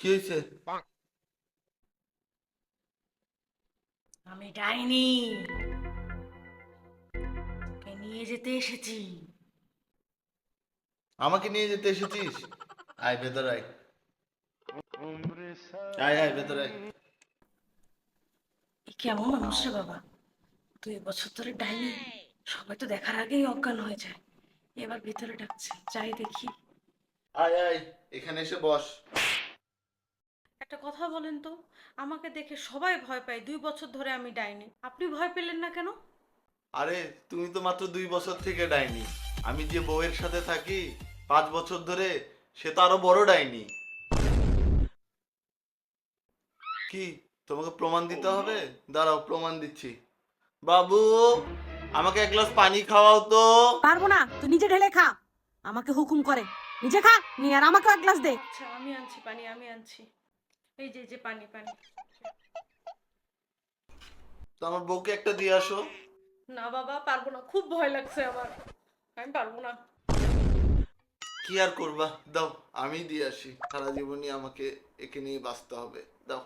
কি হয়েছে? আমি ডাইনি। তোকে নিয়ে যেতে এসেছি। আমাকে নিয়ে যেতে এসেছিস? আয় ভেতর আয়। আয় আয় ভেতর আয়। কেমন মানুষ রে বাবা? দুই বছর ধরে ডাইনি। সবাই তো দেখার আগেই অজ্ঞান হয়ে যায়। এবার ভিতরে ডাকছে। যাই দেখি। আয় আয় এখানে এসে বস। একটা কথা বলেন তো। আমাকে দেখে সবাই ভয় পায় দুই বছর ধরে আমি ডাইনি। আপনি ভয় পেলেন না কেন? আরে তুমি তো মাত্র দুই বছর থেকে ডাইনি। আমি যে বউয়ের সাথে থাকি পাঁচ বছর ধরে সে তো আরও বড় ডাইনি। কি তোমাকে প্রমাণ দিতে হবে? দাঁড়াও প্রমাণ দিচ্ছি। বাবু আমাকে এক গ্লাস পানি খাওয়াও তো। পারব না তুই নিজে ঢেলে খা। আমাকে হুকুম করে। নিজে খা নিয়ে আর আমাকে এক গ্লাস দে। আচ্ছা আমি আনছি পানি আমি আনছি। এই যে যে পানি পানি। তো আমার বউকে একটা দিয়ে আসো। না বাবা পারব না। খুব ভয় লাগছে আমার। আমি পারব না। কি আর করবা? দাও আমি দিয়ে আসি। সারা জীবনই আমাকে একে নিয়ে বাঁচতে হবে। দাও।